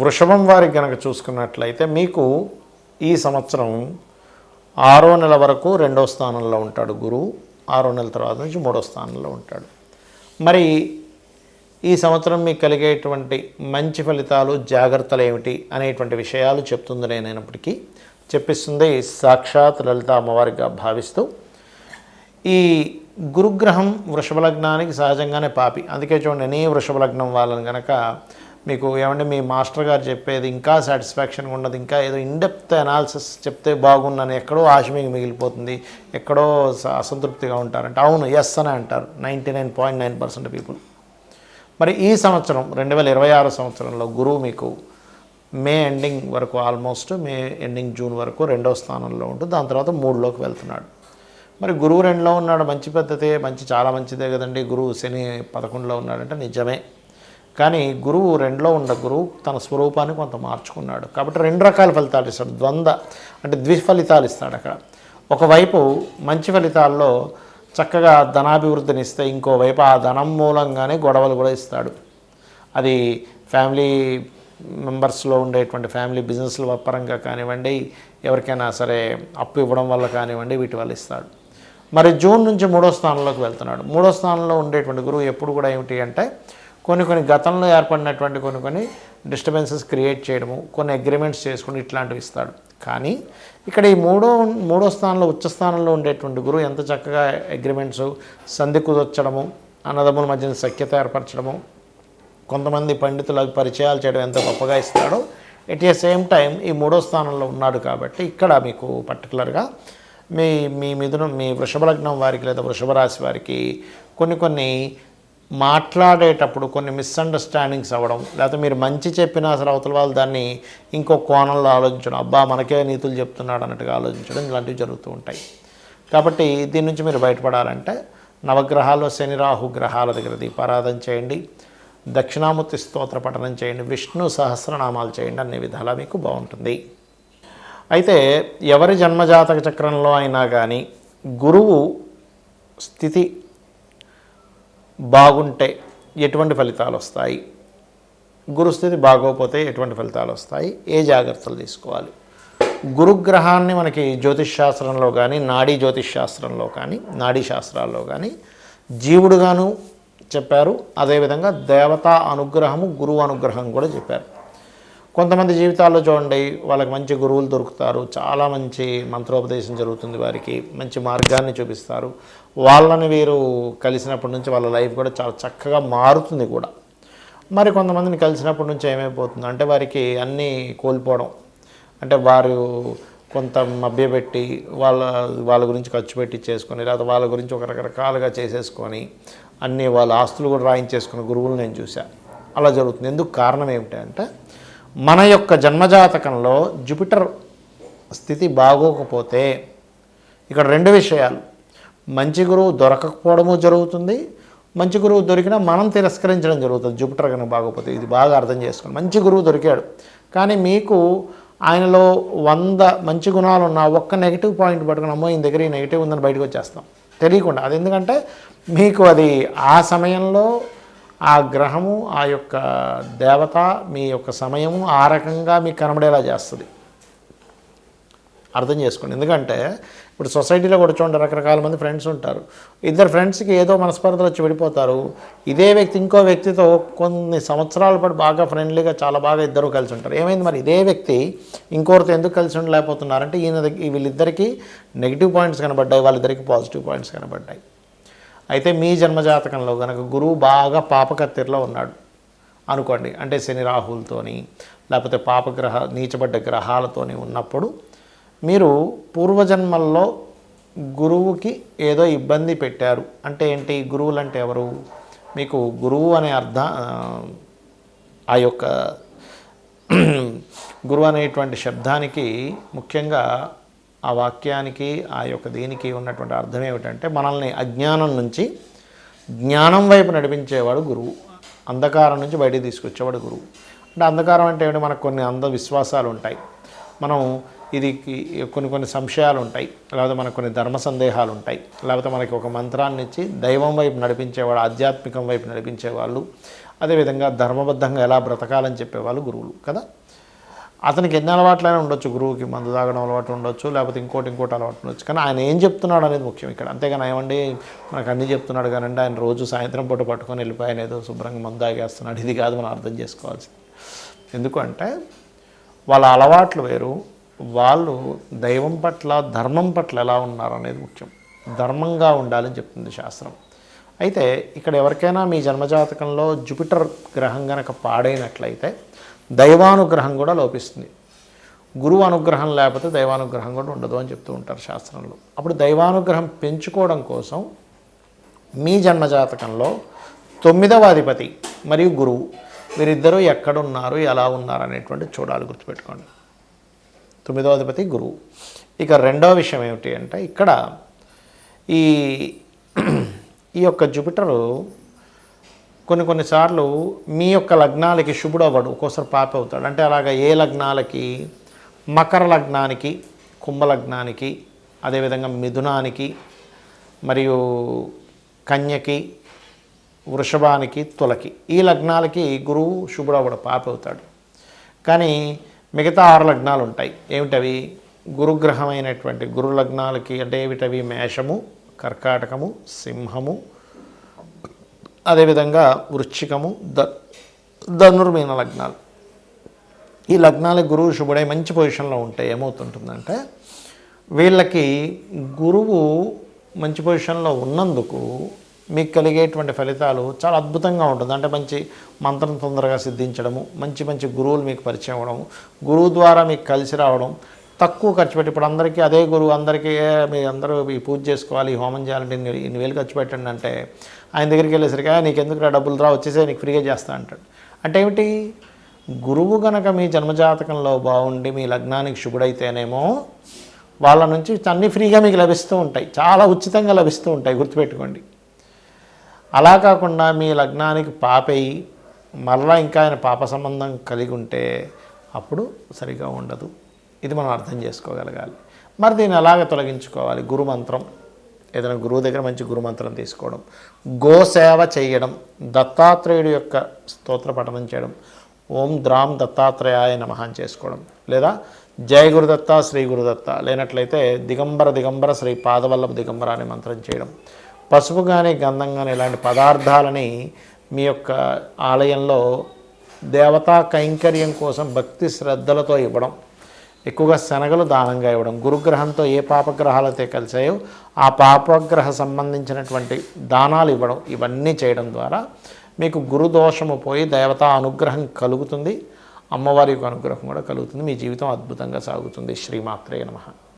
వృషభం వారికి గనక చూసుకున్నట్లయితే మీకు ఈ సంవత్సరం ఆరో నెల వరకు రెండో స్థానంలో ఉంటాడు గురువు ఆరో నెల తర్వాత నుంచి మూడో స్థానంలో ఉంటాడు. మరి ఈ సంవత్సరం మీకు కలిగేటువంటి మంచి ఫలితాలు జాగ్రత్తలు ఏమిటి అనేటువంటి విషయాలు చెప్తుంది నేనైనప్పటికీ చెప్పిస్తుంది సాక్షాత్ లలిత అమ్మవారిగా భావిస్తూ ఈ గురుగ్రహం వృషభ లగ్నానికి సహజంగానే పాపి. అందుకే చూడండి ఎనీ వృషభ లగ్నం వాళ్ళని కనుక మీకు ఏమంటే మీ మాస్టర్ గారు చెప్పేది ఇంకా సాటిస్ఫాక్షన్గా ఉండదు ఇంకా ఏదో ఇండెప్త్ అనాలిసిస్ చెప్తే బాగుందని ఎక్కడో ఆశ మీకు మిగిలిపోతుంది ఎక్కడో స- అసంతృప్తిగా ఉంటారంటే అవును ఎస్ అని అంటారు ninety nine point nine percent people మరి ఈ సంవత్సరం రెండు వేల ఇరవై ఆరు సంవత్సరంలో గురువు మీకు మే ఎండింగ్ వరకు ఆల్మోస్ట్ మే ఎండింగ్ జూన్ వరకు రెండో స్థానంలో ఉంటుంది దాని తర్వాత మూడులోకి వెళ్తున్నాడు. మరి గురువు రెండులో ఉన్నాడు మంచి పద్ధతే మంచి చాలా మంచిదే కదండి. గురువు శని పదకొండులో ఉన్నాడంటే నిజమే. కానీ గురువు రెండులో ఉన్న గురువు తన స్వరూపాన్ని కొంత మార్చుకున్నాడు. కాబట్టి రెండు రకాల ఫలితాలు ఇస్తాడు. ద్వంద్వ అంటే ద్విఫలితాలు ఇస్తాడు అక్కడ. ఒకవైపు మంచి ఫలితాల్లో చక్కగా ధనాభివృద్ధిని ఇస్తే ఇంకోవైపు ఆ ధనం మూలంగానే గొడవలు కూడా ఇస్తాడు. అది ఫ్యామిలీ మెంబర్స్లో ఉండేటువంటి ఫ్యామిలీ బిజినెస్ల పరంగా కానివ్వండి ఎవరికైనా సరే అప్పు ఇవ్వడం వల్ల కానివ్వండి వీటి వల్ల ఇస్తాడు. మరి జూన్ నుంచి మూడో స్థానంలోకి వెళ్తున్నాడు. మూడో స్థానంలో ఉండేటువంటి గురువు ఎప్పుడు కూడా ఏమిటి అంటే కొన్ని కొన్ని గతంలో ఏర్పడినటువంటి కొన్ని కొన్ని డిస్టర్బెన్సెస్ క్రియేట్ చేయడము కొన్ని అగ్రిమెంట్స్ చేసుకుని ఇట్లాంటివి ఇస్తాడు. కానీ ఇక్కడ ఈ మూడో మూడో స్థానంలో ఉచ్చ స్థానంలో ఉండేటువంటి గురువు ఎంత చక్కగా అగ్రిమెంట్స్ సంధి కుదర్చడము అన్నదమ్ముల మధ్యన సఖ్యత ఏర్పరచడము కొంతమంది పండితులకు పరిచయాలు చేయడం ఎంత గొప్పగా ఇస్తాడో ఎట్ ఏ సేమ్ టైం ఈ మూడో స్థానంలో ఉన్నాడు కాబట్టి ఇక్కడ మీకు పర్టికులర్గా మీ మీ మిథునం మీ వృషభ లగ్నం వారికి లేదా వృషభ రాశి వారికి కొన్ని కొన్ని మాట్లాడేటప్పుడు కొన్ని మిస్అండర్స్టాండింగ్స్ అవ్వడం లేకపోతే మీరు మంచి చెప్పినా అసలు అవతల వాళ్ళు దాన్ని ఇంకో కోణంలో ఆలోచించడం అబ్బా మనకే నీతులు చెప్తున్నాడు అన్నట్టుగా ఆలోచించడం ఇలాంటివి జరుగుతూ ఉంటాయి. కాబట్టి దీని నుంచి మీరు బయటపడాలంటే నవగ్రహాల్లో శని రాహు గ్రహాల దగ్గర దీపారాధన చేయండి దక్షిణామూర్తి స్తోత్ర పఠనం చేయండి విష్ణు సహస్రనామాలు చేయండి అన్ని విధాలా మీకు బాగుంటుంది. అయితే ఎవరి జన్మజాతక చక్రంలో అయినా కానీ గురువు స్థితి బాగుంటే ఎటువంటి ఫలితాలు వస్తాయి? గురుస్థితి బాగోకపోతే ఎటువంటి ఫలితాలు వస్తాయి? ఏ జాగ్రత్తలు తీసుకోవాలి? గురుగ్రహాన్ని మనకి జ్యోతిష్ శాస్త్రంలో కానీ నాడీ జ్యోతిష్ శాస్త్రంలో కానీ నాడీ శాస్త్రాల్లో కానీ జీవుడుగాను చెప్పారు. అదేవిధంగా దేవతా అనుగ్రహము గురువు అనుగ్రహం కూడా చెప్పారు. కొంతమంది జీవితాల్లో చూడండి వాళ్ళకి మంచి గురువులు దొరుకుతారు చాలా మంచి మంత్రోపదేశం జరుగుతుంది వారికి మంచి మార్గాన్ని చూపిస్తారు. వాళ్ళని వీరు కలిసినప్పటి నుంచి వాళ్ళ లైఫ్ కూడా చాలా చక్కగా మారుతుంది కూడా. మరి కొంతమందిని కలిసినప్పటి నుంచి ఏమైపోతుంది అంటే వారికి అన్నీ కోల్పోవడం. అంటే వారు కొంత మభ్యపెట్టి వాళ్ళ వాళ్ళ గురించి ఖర్చు పెట్టి చేసుకొని లేదా వాళ్ళ గురించి ఒక రకరకాలుగా చేసేసుకొని అన్ని వాళ్ళ ఆస్తులు కూడా రాయించేసుకున్న గురువులు నేను చూశాను అలా జరుగుతుంది. ఎందుకు కారణం ఏమిటంటే మన యొక్క జన్మజాతకంలో జుపిటర్ స్థితి బాగోకపోతే ఇక్కడ రెండు విషయాలు. మంచి గురువు దొరకకపోవడము జరుగుతుంది. మంచి గురువు దొరికినా మనం తిరస్కరించడం జరుగుతుంది. జూపిటర్ కనుక బాగోపోతే ఇది బాగా అర్థం చేసుకోండి. మంచి గురువు దొరికాడు. కానీ మీకు ఆయనలో వంద మంచి గుణాలు ఉన్న ఒక్క నెగిటివ్ పాయింట్ పట్టుకుని అమ్మో ఈయన దగ్గర ఈ నెగిటివ్ ఉందని బయటకు వచ్చేస్తాం. తెలియకుండా. అది ఎందుకంటే మీకు అది ఆ సమయంలో ఆ గ్రహము ఆ యొక్క దేవత మీ యొక్క సమయము ఆ రకంగా మీకు కనబడేలా చేస్తుంది. అర్థం చేసుకోండి. ఎందుకంటే ఇప్పుడు సొసైటీలో కూడా చూడండి రకరకాల మంది ఫ్రెండ్స్ ఉంటారు. ఇద్దరు ఫ్రెండ్స్కి ఏదో మనస్పర్ధలు వచ్చి విడిపోతారు. ఇదే వ్యక్తి ఇంకో వ్యక్తితో కొన్ని సంవత్సరాల పాటు బాగా ఫ్రెండ్లీగా చాలా బాగా ఇద్దరు కలిసి ఉంటారు. ఏమైంది మరి? ఇదే వ్యక్తి ఇంకోరితో ఎందుకు కలిసి ఉండలేకపోతున్నారంటే ఈయన వీళ్ళిద్దరికీ నెగిటివ్ పాయింట్స్ కనబడ్డాయి వాళ్ళిద్దరికి పాజిటివ్ పాయింట్స్ కనబడ్డాయి. అయితే మీ జన్మజాతకంలో కనుక గురువు బాగా పాపకత్తిరిలో ఉన్నాడు అనుకోండి అంటే శని రాహులతోని లేకపోతే పాపగ్రహ నీచబడ్డ గ్రహాలతోని ఉన్నప్పుడు మీరు పూర్వజన్మల్లో గురువుకి ఏదో ఇబ్బంది పెట్టారు. అంటే ఏంటి? గురువులు అంటే ఎవరు? మీకు గురువు అనే అర్థం ఆ, ఆ యొక్క గురువు అనేటువంటి శబ్దానికి ముఖ్యంగా ఆ వాక్యానికి ఆ యొక్క దీనికి ఉన్నటువంటి అర్థం ఏమిటంటే మనల్ని అజ్ఞానం నుంచి జ్ఞానం వైపు నడిపించేవాడు గురువు. అంధకారం నుంచి బయటికి తీసుకొచ్చేవాడు గురువు. అంటే అంధకారం అంటే ఏమిటి? మనకు కొన్ని అంధ విశ్వాసాలు ఉంటాయి. మనం ఇది కొన్ని కొన్ని సంశయాలు ఉంటాయి. లేకపోతే మనకు కొన్ని ధర్మ సందేహాలు ఉంటాయి. లేకపోతే మనకి ఒక మంత్రాన్ని ఇచ్చి దైవం వైపు నడిపించేవాడు ఆధ్యాత్మికం వైపు నడిపించేవాళ్ళు అదేవిధంగా ధర్మబద్ధంగా ఎలా బ్రతకాలని చెప్పేవాళ్ళు గురువులు కదా? అతనికి ఎన్ని అలవాట్లైనా ఉండొచ్చు. గురువుకి మందు తాగడం అలవాటు ఉండొచ్చు లేకపోతే ఇంకోటి ఇంకోటి అలవాటు ఉండొచ్చు. కానీ ఆయన ఏం చెప్తున్నాడు అనేది ముఖ్యం ఇక్కడ. అంతేగాని ఏమండి మనకు అన్నీ చెప్తున్నాడు కానండి ఆయన రోజు సాయంత్రం పూట పట్టుకొని వెళ్ళిపోయి ఏదో శుభ్రంగా మందు తాగేస్తున్నాడు. ఇది కాదు మనం అర్థం చేసుకోవాల్సింది. ఎందుకంటే వాళ్ళ అలవాట్లు వేరు వాళ్ళు దైవం పట్ల ధర్మం పట్ల ఎలా ఉన్నారు అనేది ముఖ్యం. ధర్మంగా ఉండాలని చెప్తుంది శాస్త్రం. అయితే ఇక్కడ ఎవరికైనా మీ జన్మజాతకంలో జూపిటర్ గ్రహం గనక పాడైనట్లయితే దైవానుగ్రహం కూడా లోపిస్తుంది. గురువు అనుగ్రహం లేకపోతే దైవానుగ్రహం కూడా ఉండదు అని చెప్తూ ఉంటారు శాస్త్రంలో. అప్పుడు దైవానుగ్రహం పెంచుకోవడం కోసం మీ జన్మజాతకంలో తొమ్మిదవ అధిపతి మరియు గురువు వీరిద్దరూ ఎక్కడున్నారు ఎలా ఉన్నారు అనేటువంటి చూడాలి గుర్తుపెట్టుకోండి. తొమ్మిదవ అధిపతి గురువు. ఇక రెండవ విషయం ఏమిటి అంటే ఇక్కడ ఈ ఈ యొక్క జూపిటరు కొన్ని కొన్నిసార్లు మీ యొక్క లగ్నాలకి శుభుడు అవ్వడు ఒక్కోసారి పాప అవుతాడు. అంటే అలాగా ఏ లగ్నాలకి? మకర లగ్నానికి కుంభ లగ్నానికి అదేవిధంగా మిథునానికి మరియు కన్యకి వృషభానికి తులకి. ఈ లగ్నాలకి గురువు శుభుడు అవ్వడు పాప అవుతాడు. కానీ మిగతా ఆరు లగ్నాలు ఉంటాయి. ఏమిటవి? గురుగ్రహమైనటువంటి గురు లగ్నాలకి అంటే ఏమిటవి? మేషము కర్కాటకము సింహము అదేవిధంగా వృశ్చికము ద ధనుర్మీన లగ్నాలు. ఈ లగ్నాలకు గురువు శుభుడై మంచి పొజిషన్లో ఉంటే ఏమవుతుంటుందంటే వీళ్ళకి గురువు మంచి పొజిషన్లో ఉన్నందుకు మీకు కలిగేటువంటి ఫలితాలు చాలా అద్భుతంగా ఉంటుంది. అంటే మంచి మంత్రం తొందరగా సిద్ధించడము మంచి మంచి గురువులు మీకు పరిచయం అవ్వడము గురువు ద్వారా మీకు కలిసి రావడం తక్కువ ఖర్చు పెట్టి ఇప్పుడు అందరికీ అదే గురువు అందరికీ మీ అందరూ ఈ పూజ చేసుకోవాలి హోమం చేయాలంటే ఇన్ని ఇన్ని వేలు ఖర్చు పెట్టండి అంటే ఆయన దగ్గరికి వెళ్ళేసరికి నీకు ఎందుకు రా డబ్బులు రా వచ్చేసే నీకు ఫ్రీగా చేస్తా అంటాడు. అంటే ఏమిటి? గురువు గనక మీ జన్మజాతకంలో బాగుండి మీ లగ్నానికి శుభుడైతేనేమో వాళ్ళ నుంచి అన్నీ ఫ్రీగా మీకు లభిస్తూ ఉంటాయి చాలా ఉచితంగా లభిస్తూ ఉంటాయి గుర్తుపెట్టుకోండి. అలా కాకుండా మీ లగ్నానికి పాపయి మరలా ఇంకా ఆయన పాప సంబంధం కలిగి ఉంటే అప్పుడు సరిగా ఉండదు. ఇది మనం అర్థం చేసుకోగలగాలి. మరి దీన్ని ఎలాగ తొలగించుకోవాలి? గురుమంత్రం. ఏదైనా గురువు దగ్గర మంచి గురుమంత్రం తీసుకోవడం. గోసేవ చేయడం. దత్తాత్రేయుడి యొక్క స్తోత్ర పఠనం చేయడం. ఓం ద్రాం దత్తాత్రేయాయ నమహాన్ చేసుకోవడం. లేదా జయ గురుదత్త శ్రీ గురుదత్త లేనట్లయితే దిగంబర దిగంబర శ్రీ పాదవల్లభ దిగంబర అనే మంత్రం చేయడం. పసుపు కానీ గంధం కానీ ఇలాంటి పదార్థాలని మీ యొక్క ఆలయంలో దేవతా కైంకర్యం కోసం భక్తి శ్రద్ధలతో ఇవ్వడం. ఎక్కువగా శనగలు దానంగా ఇవ్వడం. గురుగ్రహంతో ఏ పాపగ్రహాలతో కలిసాయో ఆ పాపగ్రహ సంబంధించినటువంటి దానాలు ఇవ్వడం ఇవన్నీ చేయడం ద్వారా మీకు గురుదోషము పోయి దేవతా అనుగ్రహం కలుగుతుంది. అమ్మవారి యొక్క అనుగ్రహం కూడా కలుగుతుంది. మీ జీవితం అద్భుతంగా సాగుతుంది. శ్రీమాత్రే నమః.